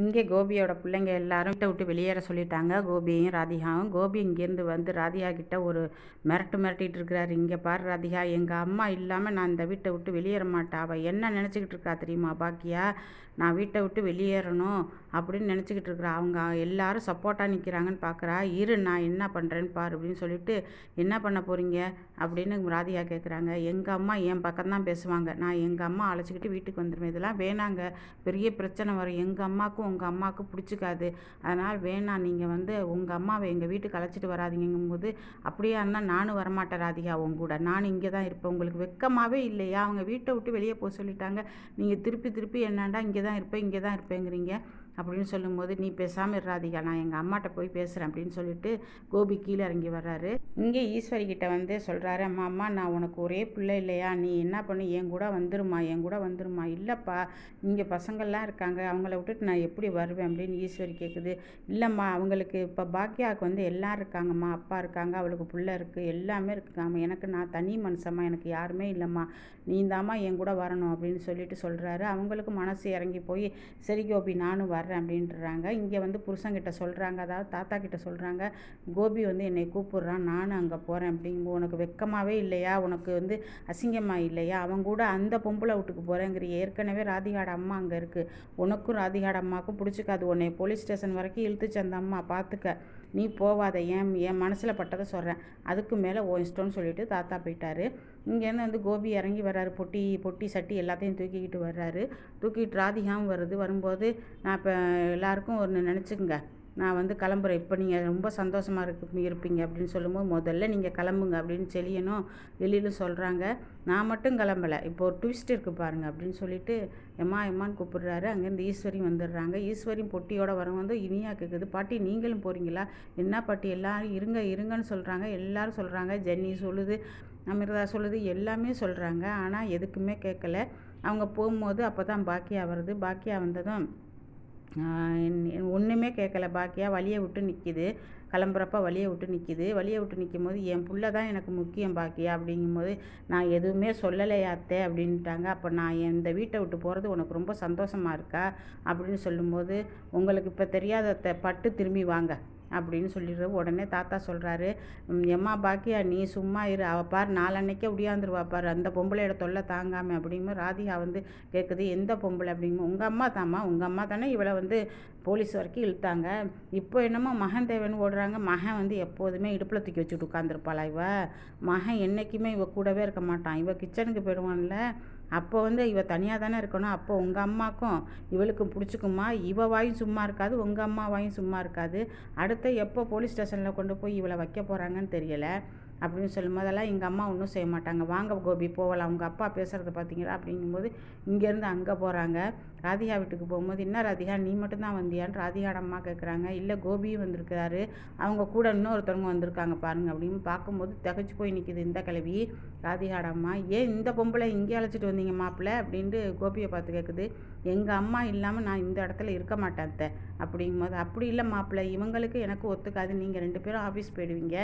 இங்கே கோபியோட பிள்ளைங்க எல்லாரும் கிட்ட விட்டு வெளியேற சொல்லிட்டாங்க. கோபியும் ராதிகாவும். கோபி இங்கேருந்து வந்து ராதிகா கிட்ட ஒரு மிரட்டு மிரட்டிட்டு இருக்கிறாரு. இங்கே பாரு ராதிகா எங்கள் அம்மா இல்லாமல் நான் இந்த வீட்டை விட்டு வெளியேற மாட்டேன் அவள் என்ன நினச்சிக்கிட்டு இருக்கா தெரியுமா பாக்கியா? நான் வீட்டை விட்டு வெளியேறணும் அப்படின்னு நினச்சிக்கிட்டு இருக்கிறா. அவங்க எல்லாரும் சப்போர்ட்டாக நிற்கிறாங்கன்னு பார்க்குறா இரு நான் என்ன பண்ணுறேன்னு பாரு அப்படின்னு சொல்லிட்டு என்ன பண்ண போகிறீங்க அப்படின்னு ராதிகா கேட்குறாங்க எங்கள் அம்மா என் பக்கம் தான் பேசுவாங்க. நான் எங்கள் அம்மா அழைச்சிக்கிட்டு வீட்டுக்கு வந்துடுவேன் இதெல்லாம் வேணாங்க. பெரிய பிரச்சனை வரும். எங்கள் அம்மாவுக்கும் உங்கள் அம்மாவுக்கும் பிடிச்சிக்காது. அதனால் வேணாம் நீங்கள் வந்து உங்கள் அம்மாவை எங்கள் வீட்டுக்கு அழைச்சிட்டு வராதிங்கும்போது அப்படியே இருந்தால் நானும் வரமாட்டேன் ராதிகா உங்க கூட. நான் இங்கே தான் இருப்பேன். உங்களுக்கு வெக்கமாகவே இல்லையா? அவங்க வீட்டை விட்டு வெளியே போக சொல்லிட்டாங்க. நீங்கள் திருப்பி திருப்பி என்னண்டா இங்கே தான் இருப்பேன் இங்கே தான் இருப்பேங்கிறீங்க. அப்படின்னு சொல்லும்போது நீ பேசாமல் இராதிகா நான் எங்கள் அம்மாட்ட போய் பேசுகிறேன் அப்படின்னு சொல்லிட்டு கோபி கீழே இறங்கி வர்றாரு. இங்கே ஈஸ்வரி கிட்ட வந்து சொல்கிறாரு அம்மா அம்மா நான் உனக்கு ஒரே பிள்ளை இல்லையா? நீ என்ன பண்ணு? என் கூட வந்துருமா? என் கூட வந்துருமா? இல்லைப்பா இங்கே பசங்கள்லாம் இருக்காங்க அவங்கள விட்டுட்டு நான் எப்படி வருவேன்? அப்படின்னு ஈஸ்வரி கேட்குது இல்லைம்மா அவங்களுக்கு இப்போ பாக்கியாவுக்கு வந்து எல்லாம் இருக்காங்கம்மா அப்பா இருக்காங்க அவளுக்கு பிள்ளை இருக்குது எல்லாமே இருக்காங்க. எனக்கு நான் தனி மனுஷம்மா எனக்கு யாருமே இல்லைம்மா. நீ தாம்மா என் கூட வரணும் அப்படின்னு சொல்லிட்டு சொல்கிறாரு அவங்களுக்கு மனசு இறங்கி போய் சரி கோபி நானும் வர்றேன் அப்படின்றாங்க. இங்கே வந்து புருஷங்கிட்ட சொல்கிறாங்க அதாவது தாத்தா கிட்ட சொல்கிறாங்க கோபி வந்து என்னை கூப்பிட்றான். நானும் அங்கே போகிறேன் அப்படிங்கும்போது உனக்கு வெக்கமாகவே இல்லையா? உனக்கு வந்து அசிங்கமாக இல்லையா? அவன் கூட அந்த பொம்பளை வீட்டுக்கு போகிறேங்கிற ஏற்கனவே ராதிகாட அம்மா அங்கே இருக்குது உனக்கும் ராதிகாட அம்மாவுக்கும் பிடிச்சிக்காது. உன்னை போலீஸ் ஸ்டேஷன் வரைக்கும் இழுத்துச்சு அந்த அம்மா. பார்த்துக்க நீ போவாத ஏன் என் மனசில் பட்டதை சொல்கிறேன் அதுக்கு மேலே ஓ இஷ்டம்னு சொல்லிட்டு தாத்தா போயிட்டாரு. இங்கேருந்து வந்து கோபி இறங்கி வர்றாரு. பொட்டி பொட்டி சட்டி எல்லாத்தையும் தூக்கிக்கிட்டு வர்றாரு. தூக்கிட்டு ராதிகாவும் வருது. வரும்போது நான் இப்போ எல்லாருக்கும் ஒன்று நினச்சிக்கங்க. நான் வந்து கிளம்புறேன். இப்போ நீங்கள் ரொம்ப சந்தோஷமாக இருக்கு இருப்பீங்க அப்படின்னு சொல்லும்போது முதல்ல நீங்கள் கிளம்புங்க அப்படின்னு செலியனும் வெளியில் சொல்கிறாங்க நான் மட்டும் கிளம்பலை. இப்போ ஒரு ட்விஸ்ட் இருக்குது பாருங்கள் அப்படின்னு சொல்லிட்டு எம்மா எம்மான்னு கூப்பிடுறாரு. அங்கேருந்து ஈஸ்வரி வந்துடுறாங்க. ஈஸ்வரியும் பொட்டியோட வரவங்க இனியா கேட்குது பாட்டி நீங்களும் போகிறீங்களா என்ன பாட்டி? எல்லாரும் இருங்க இருங்கன்னு சொல்கிறாங்க எல்லாரும் சொல்கிறாங்க ஜென்னி சொல்லுது அமிர்தா சொல்லுது எல்லாமே சொல்கிறாங்க ஆனால் எதுக்குமே கேட்கல அவங்க போகும்போது அப்போ தான் பாக்கியா வருது. பாக்கியா வந்ததும் ஒன்றுமே கேட்கல பாக்கியா வழியை விட்டு நிற்கிது கிளம்புறப்ப வழியை விட்டு நிற்கிது வழியை விட்டு நிற்கும் போது என் பிள்ளை தான் எனக்கு முக்கியம் பாக்கியா? அப்படிங்கும்போது நான் எதுவுமே சொல்லலையாத்தே அப்படின்ட்டாங்க. அப்போ நான் இந்த வீட்டை விட்டு போகிறது உனக்கு ரொம்ப சந்தோஷமாக இருக்கா? அப்படின்னு சொல்லும்போது உங்களுக்கு இப்போ தெரியாத பட்டு திரும்பி வாங்க. அப்படின்னு சொல்லிடுற உடனே தாத்தா சொல்கிறாரு எம்மா பாக்கியா நீ சும்மா இரு. அவள் பார் நாளன்னைக்கே உடியாந்துருவா பார். அந்த பொம்பளையோட தொல்லை தாங்காமல் அப்படிங்கும்போது ராதிகா வந்து கேட்குது எந்த பொம்பளை? அப்படிங்கும்போது உங்கள் அம்மா தாம்மா. உங்கள் அம்மா தானே இவளை வந்து போலீஸ் வரைக்கும் இழுத்தாங்க. இப்போ என்னமோ மகன் தேவன் ஓடுறாங்க. மகன் வந்து எப்போதுமே இடுப்பில் தூக்கி வச்சுட்டு உட்காந்துருப்பாளா இவ? மகன் என்றைக்குமே இவ கூடவே இருக்க மாட்டான். இவ கிச்சனுக்கு போயிடுவான்ல. அப்போ வந்து இவள் தனியாக தானே இருக்கணும். அப்போ உங்கள் அம்மாக்கும் இவளுக்கும் பிடிச்சிக்குமா? இவள் வாயும் சும்மா இருக்காது உங்கள் அம்மா வாயும் சும்மா இருக்காது. அடுத்து எப்போ போலீஸ் ஸ்டேஷனில் கொண்டு போய் இவளை வைக்க போகிறாங்கன்னு தெரியலை. அப்படின்னு சொல்லும் போதெல்லாம் எங்கள் அம்மா ஒன்றும் செய்ய மாட்டாங்க. வாங்க கோபி போகலாம். அவங்க அப்பா பேசுகிறத பார்த்தீங்களா அப்படிங்கும்போது இங்கேருந்து அங்கே போகிறாங்க ராதிகா வீட்டுக்கு போகும்போது என்ன ராதிகா நீ மட்டும்தான் வந்தியான்னு ராதிகாட அம்மா கேட்குறாங்க இல்லை கோபியும் வந்திருக்கிறாரு. அவங்க கூட இன்னொருத்தவங்க வந்திருக்காங்க பாருங்க. அப்படின்னு பார்க்கும்போது தகச்சு போய் நிற்கிது இந்த கிளவி ராதிகாட அம்மா ஏன் இந்த பொம்பளை இங்கே அழைச்சிட்டு வந்தீங்க மாப்பிள்ளை? அப்படின்ட்டு கோபியை பார்த்து கேட்குது எங்கள் அம்மா இல்லாமல் நான் இந்த இடத்துல இருக்க மாட்டேன் அத்தை. அப்படிங்கும்போது அப்படி இல்லை மாப்பிள்ளை. இவங்களுக்கு எனக்கு ஒத்துக்காது. நீங்கள் ரெண்டு பேரும் ஆஃபீஸ் போயிடுவீங்க.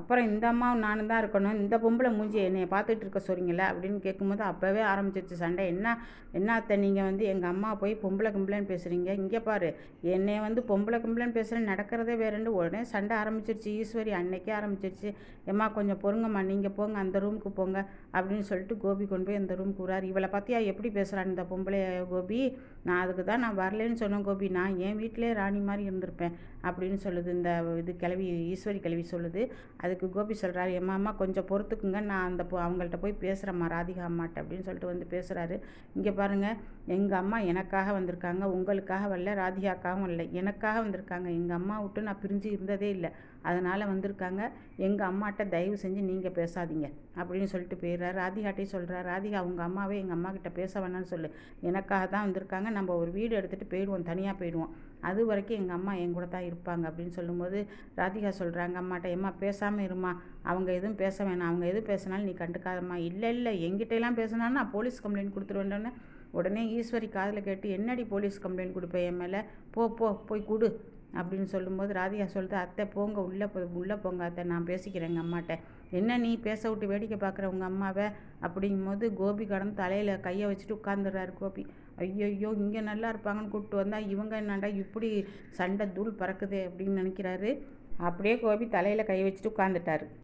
அப்புறம் இந்த அம்மா நானும் தான் இருக்கணும். இந்த பொம்பளை மூஞ்சி என்னை பார்த்துட்டு இருக்க சொல்கிறீங்களே அப்படின்னு கேட்கும்போது அப்போவே ஆரம்பிச்சிருச்சு சண்டை. என்ன என்ன அத்தை நீங்கள் வந்து எங்கள் அம்மா போய் பொம்பளை கம்ப்ளைண்ட் பேசுகிறீங்க இங்கே பாரு என்னை வந்து பொம்பளை கம்ப்ளைண்ட் பேசுகிறேன் நடக்கிறதே வேறுண்டு உடனே சண்டை ஆரம்பிச்சிருச்சு. ஈஸ்வரி அன்னைக்கே ஆரம்பிச்சிருச்சு. எம்மா கொஞ்சம் பொறுங்கம்மா நீங்கள் போங்க அந்த ரூமுக்கு போங்க அப்படின்னு சொல்லிட்டு கோபி கொண்டு போய் அந்த ரூமுக்கு விடுறாரு. இவளை பார்த்தியா? எப்படி பேசுகிறான் இந்த பொம்பளை கோபி? நான் அதுக்கு தான் நான் வரலன்னு சொன்னேன் கோபி. நான் என் வீட்டிலே ராணி மாதிரி இருந்திருப்பேன் அப்படின்னு சொல்லுது. இந்த இது கிளவி ஈஸ்வரி கிளவி சொல்லுது. அதுக்கு கோபி சொல்கிறார் எம்மா அம்மா கொஞ்சம் பொறுத்துக்குங்க நான் அந்த அவங்கள்ட்ட போய் பேசுகிறேம்மா ராதிகா அம்மாட்ட அப்படின்னு சொல்லிட்டு வந்து பேசுகிறாரு இங்கே பாருங்கள் எங்கள் அம்மா எனக்காக வந்திருக்காங்க உங்களுக்காக வரல ராதிகாக்காகவும் வரல எனக்காக வந்திருக்காங்க. எங்கள் அம்மா விட்டு நான் பிரிஞ்சு இருந்ததே இல்லை அதனால் வந்திருக்காங்க. எங்கள் அம்மாட்ட தயவு செஞ்சு நீங்கள் பேசாதீங்க அப்படின்னு சொல்லிட்டு போயிடுறாரு. ராதிகாட்டையும் சொல்கிறார் ராதிகா அவங்க அம்மாவே எங்கள் அம்மா கிட்ட பேச வேணாம்னு சொல்லு. எனக்காக தான் வந்திருக்காங்க நம்ம ஒரு வீடு எடுத்துகிட்டு போயிடுவோம் தனியாக போயிடுவோம். அது வரைக்கும் எங்கள் அம்மா என் கூட தான் இருப்பாங்க அப்படின்னு சொல்லும்போது ராதிகா சொல்கிறாங்க அம்மாட்ட எம்மா பேசாமல் இருமா. அவங்க எதுவும் பேச வேணாம். அவங்க எதுவும் பேசினாலும் நீ கண்டுக்காதம்மா. இல்லை இல்லை எங்கிட்டலாம் பேசினாலும் நான் போலீஸ் கம்ப்ளைண்ட் கொடுத்துருவேன்டோன்னே உடனே ஈஸ்வரி காதில் கேட்டு என்னடி போலீஸ் கம்ப்ளைண்ட் கொடுப்பேன் என் மேலே? போ போ போய் கொடு. அப்படின்னு சொல்லும்போது ராதிகா சொல்லுது அத்தை போங்க உள்ளே போ உள்ளே போங்க அத்தை நான் பேசிக்கிறேன் எங்கள் அம்மாட்ட. என்ன நீ பேச விட்டு வேடிக்கை பார்க்குற உங்கள் அம்மாவை? அப்படிங்கும்போது கோபி கடந்து தலையில் கையை வச்சுட்டு உட்காந்துடுறாரு கோபி. ஐயோ இங்கே நல்லா இருப்பாங்கன்னு கூப்பிட்டு வந்தால் இவங்க என்னடா இப்படி சண்டை தூள் பறக்குது? அப்படின்னு நினைக்கிறாரு. அப்படியே கோபி தலையில் கை வச்சுட்டு உட்காந்துட்டாரு